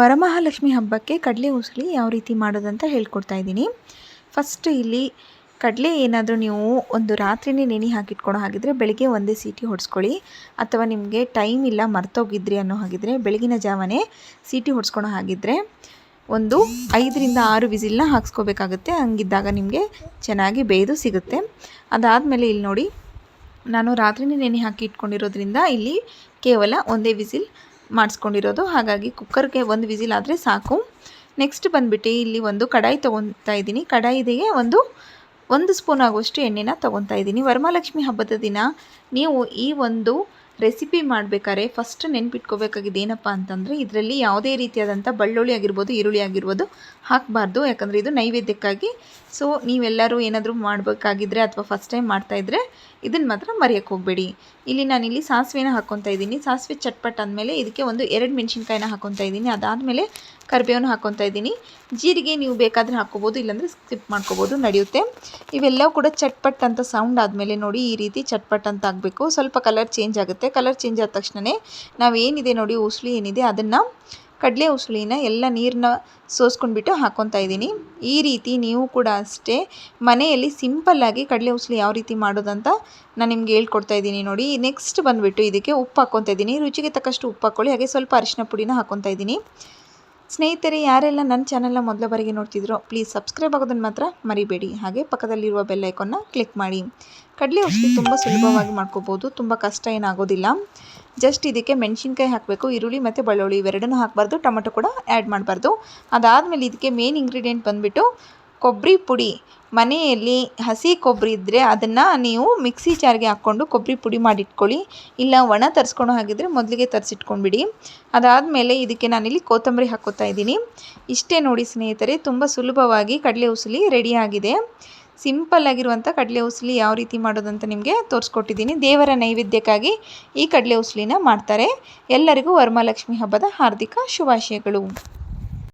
ವರಮಹಾಲಕ್ಷ್ಮಿ ಹಬ್ಬಕ್ಕೆ ಕಡಲೆ ಉಸುಳಿ ಯಾವ ರೀತಿ ಮಾಡೋದಂತ ಹೇಳ್ಕೊಡ್ತಾ ಇದ್ದೀನಿ. ಫಸ್ಟ್ ಇಲ್ಲಿ ಕಡಲೆ ಏನಾದರೂ ನೀವು ಒಂದು ರಾತ್ರಿನೇ ನೆನೆ ಹಾಕಿಟ್ಕೊಳೋ ಹಾಗಿದ್ರೆ ಬೆಳಿಗ್ಗೆ ಒಂದೇ ಸೀಟಿ ಹೊಡ್ಸ್ಕೊಳ್ಳಿ. ಅಥವಾ ನಿಮಗೆ ಟೈಮ್ ಇಲ್ಲ ಮರ್ತೋಗಿದ್ರಿ ಅನ್ನೋ ಹಾಗಿದ್ರೆ ಬೆಳಗಿನ ಜಾವನೇ ಸೀಟಿ ಹೊಡ್ಸ್ಕೊಳೋ ಹಾಗಿದ್ರೆ ಒಂದು ಐದರಿಂದ ಆರು ವಿಸಿಲ್ನ ಹಾಕ್ಸ್ಕೋಬೇಕಾಗುತ್ತೆ. ಹಂಗಿದ್ದಾಗ ನಿಮಗೆ ಚೆನ್ನಾಗಿ ಬೇಯ್ದು ಸಿಗುತ್ತೆ. ಅದಾದಮೇಲೆ ಇಲ್ಲಿ ನೋಡಿ, ನಾನು ರಾತ್ರಿನೇ ನೆನೆ ಹಾಕಿ ಇಟ್ಕೊಂಡಿರೋದ್ರಿಂದ ಇಲ್ಲಿ ಕೇವಲ ಒಂದೇ ವಿಸಿಲ್ ಮಾಡಿಸ್ಕೊಂಡಿರೋದು. ಹಾಗಾಗಿ ಕುಕ್ಕರ್ಗೆ ಒಂದು ವಿಸಿಲ್ ಆದರೆ ಸಾಕು. ನೆಕ್ಸ್ಟ್ ಬಂದುಬಿಟ್ಟು ಇಲ್ಲಿ ಒಂದು ಕಡಾಯಿ ತೊಗೊತಾ ಇದ್ದೀನಿ. ಕಡಾಯಿದಿಗೆ ಒಂದು ಒಂದು ಸ್ಪೂನ್ ಆಗುವಷ್ಟು ಎಣ್ಣೆನ ತೊಗೊತಾ ಇದ್ದೀನಿ. ವರಮಹಾಲಕ್ಷ್ಮಿ ಹಬ್ಬದ ದಿನ ನೀವು ಈ ಒಂದು ರೆಸಿಪಿ ಮಾಡಬೇಕಾದ್ರೆ ಫಸ್ಟ್ ನೆನ್ಪಿಟ್ಕೋಬೇಕಾಗಿದ್ದು ಏನಪ್ಪ ಅಂತಂದರೆ, ಇದರಲ್ಲಿ ಯಾವುದೇ ರೀತಿಯಾದಂಥ ಬೆಳ್ಳುಳ್ಳಿ ಆಗಿರ್ಬೋದು, ಈರುಳ್ಳಿ ಆಗಿರ್ಬೋದು ಹಾಕಬಾರ್ದು. ಯಾಕಂದರೆ ಇದು ನೈವೇದ್ಯಕ್ಕಾಗಿ. ಸೊ ನೀವೆಲ್ಲರೂ ಏನಾದರೂ ಮಾಡಬೇಕಾಗಿದ್ರೆ ಅಥವಾ ಫಸ್ಟ್ ಟೈಮ್ ಮಾಡ್ತಾಯಿದ್ರೆ ಇದನ್ನು ಮಾತ್ರ ಮರೆಯೋಕ್ಕೆ ಹೋಗಬೇಡಿ. ಇಲ್ಲಿ ನಾನಿಲ್ಲಿ ಸಾಸಿವೆನ ಹಾಕ್ಕೊತಾ ಇದ್ದೀನಿ. ಸಾಸಿವೆ ಚಟ್ಪಟ್ ಅಂದಮೇಲೆ ಇದಕ್ಕೆ ಒಂದು ಎರಡು ಮೆಣಸಿನ್ಕಾಯಿನ ಹಾಕ್ಕೊತಾ ಇದ್ದೀನಿ. ಅದಾದಮೇಲೆ ಕರಿಬೇವನ್ನ ಹಾಕ್ಕೊತಾ ಇದ್ದೀನಿ. ಜೀರಿಗೆ ನೀವು ಬೇಕಾದರೆ ಹಾಕ್ಕೋಬೋದು, ಇಲ್ಲಾಂದರೆ ಸ್ಕಿಪ್ ಮಾಡ್ಕೋಬೋದು, ನಡೆಯುತ್ತೆ. ಇವೆಲ್ಲವೂ ಕೂಡ ಚಟ್ಪಟ್ ಅಂತ ಸೌಂಡ್ ಆದಮೇಲೆ ನೋಡಿ ಈ ರೀತಿ ಚಟ್ಪಟ್ ಅಂತ ಆಗಬೇಕು. ಸ್ವಲ್ಪ ಕಲರ್ ಚೇಂಜ್ ಆಗುತ್ತೆ. ಕಲರ್ ಚೇಂಜ್ ಆದ ತಕ್ಷಣವೇ ನಾವೇನಿದೆ ನೋಡಿ ಉಸುಳಿ ಏನಿದೆ, ಅದನ್ನು ಕಡಲೆ ಉಸುಳಿನ ಎಲ್ಲ ನೀರನ್ನ ಸೋಸ್ಕೊಂಡ್ಬಿಟ್ಟು ಹಾಕ್ಕೊತಾ ಇದ್ದೀನಿ. ಈ ರೀತಿ ನೀವು ಕೂಡ ಅಷ್ಟೇ ಮನೆಯಲ್ಲಿ ಸಿಂಪಲ್ಲಾಗಿ ಕಡಲೆ ಉಸುಳಿ ಯಾವ ರೀತಿ ಮಾಡೋದಂತ ನಾನು ನಿಮ್ಗೆ ಹೇಳ್ಕೊಡ್ತಾ ಇದ್ದೀನಿ ನೋಡಿ. ನೆಕ್ಸ್ಟ್ ಬಂದುಬಿಟ್ಟು ಇದಕ್ಕೆ ಉಪ್ಪು ಹಾಕ್ಕೊತಾ ಇದ್ದೀನಿ. ರುಚಿಗೆ ತಕ್ಕಷ್ಟು ಉಪ್ಪು ಹಾಕ್ಕೊಳ್ಳಿ ಹಾಗೆ ಸ್ವಲ್ಪ ಅರಿಶಿನ ಪುಡಿನ ಹಾಕ್ಕೊತಾ ಇದ್ದೀನಿ. ಸ್ನೇಹಿತರೆ, ಯಾರೆಲ್ಲ ನನ್ನ ಚಾನಲ್ನ ಮೊದಲ ಬಾರಿಗೆ ನೋಡ್ತಿದ್ರೋ ಪ್ಲೀಸ್ ಸಬ್ಸ್ಕ್ರೈಬ್ ಆಗೋದನ್ನು ಮಾತ್ರ ಮರಿಬೇಡಿ. ಹಾಗೆ ಪಕ್ಕದಲ್ಲಿರುವ ಬೆಲ್ ಐಕಾನ್ನ ಕ್ಲಿಕ್ ಮಾಡಿ. ಕಡಲೆ ಔಷಧಿ ತುಂಬ ಸುಲಭವಾಗಿ ಮಾಡ್ಕೋಬೋದು, ತುಂಬ ಕಷ್ಟ ಏನಾಗೋದಿಲ್ಲ. ಜಸ್ಟ್ ಇದಕ್ಕೆ ಮೆಣಸಿನ್ಕಾಯಿ ಹಾಕಬೇಕು, ಈರುಳ್ಳಿ ಮತ್ತು ಬೆಳ್ಳುಳ್ಳಿ ಇವೆರಡನ್ನೂ ಹಾಕಬಾರ್ದು, ಟೊಮೆಟೊ ಕೂಡ ಆ್ಯಡ್ ಮಾಡಬಾರ್ದು. ಅದಾದಮೇಲೆ ಇದಕ್ಕೆ ಮೇನ್ ಇಂಗ್ರೀಡಿಯೆಂಟ್ ಬಂದುಬಿಟ್ಟು ಕೊಬ್ಬರಿ ಪುಡಿ. ಮನೆಯಲ್ಲಿ ಹಸಿ ಕೊಬ್ಬರಿ ಇದ್ದರೆ ಅದನ್ನು ನೀವು ಮಿಕ್ಸಿ ಜಾರ್ಗೆ ಹಾಕ್ಕೊಂಡು ಕೊಬ್ಬರಿ ಪುಡಿ ಮಾಡಿಟ್ಕೊಳ್ಳಿ. ಇಲ್ಲ ಒಣ ತರಿಸ್ಕೊಳೋ ಹಾಗಿದ್ರೆ ಮೊದಲಿಗೆ ತರಿಸಿಟ್ಕೊಂಡ್ಬಿಡಿ. ಅದಾದಮೇಲೆ ಇದಕ್ಕೆ ನಾನಿಲ್ಲಿ ಕೊತ್ತಂಬರಿ ಹಾಕೋತಾ ಇದ್ದೀನಿ. ಇಷ್ಟೇ ನೋಡಿ ಸ್ನೇಹಿತರೆ, ತುಂಬ ಸುಲಭವಾಗಿ ಕಡಲೆ ಉಸುಲಿ ರೆಡಿಯಾಗಿದೆ ಸಿಂಪಲ್ ಆಗಿರುವಂಥ ಕಡಲೆ ಉಸಲಿ ಯಾವ ರೀತಿ ಮಾಡೋದಂತ ನಿಮಗೆ ತೋರಿಸ್ಕೊಟ್ಟಿದ್ದೀನಿ. ದೇವರ ನೈವೇದ್ಯಕ್ಕಾಗಿ ಈ ಕಡಲೆ ಉಸಲಿನ ಮಾಡ್ತಾರೆ. ಎಲ್ಲರಿಗೂ ವರಮಹಾಲಕ್ಷ್ಮಿ ಹಬ್ಬದ ಹಾರ್ದಿಕ ಶುಭಾಶಯಗಳು.